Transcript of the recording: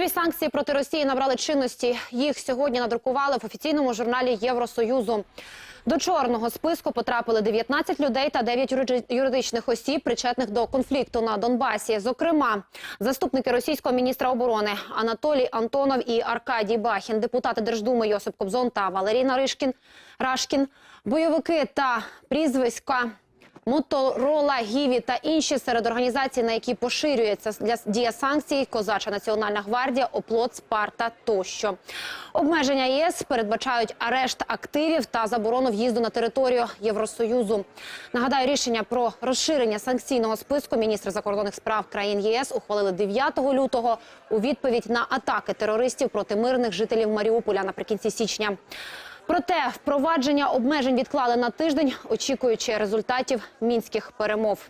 Нові санкції проти Росії набрали чинності. Їх сьогодні надрукували в офіційному журналі Євросоюзу. До чорного списку потрапили 19 людей та 9 юридичних осіб, причетних до конфлікту на Донбасі. Зокрема, заступники російського міністра оборони Анатолій Антонов і Аркадій Бахін, депутати Держдуми Йосип Кобзон та Валерій Наришкін, Рашкін, бойовики та прізвиська Моторола, Гіві та інші серед організацій, на які поширюється для дія санкцій, Козача Національна гвардія, Оплот, Спарта тощо. Обмеження ЄС передбачають арешт активів та заборону в'їзду на територію Євросоюзу. Нагадаю, рішення про розширення санкційного списку міністри закордонних справ країн ЄС ухвалили 9 лютого у відповідь на атаки терористів проти мирних жителів Маріуполя наприкінці січня. Проте впровадження обмежень відклали на тиждень, очікуючи результатів мінських перемов.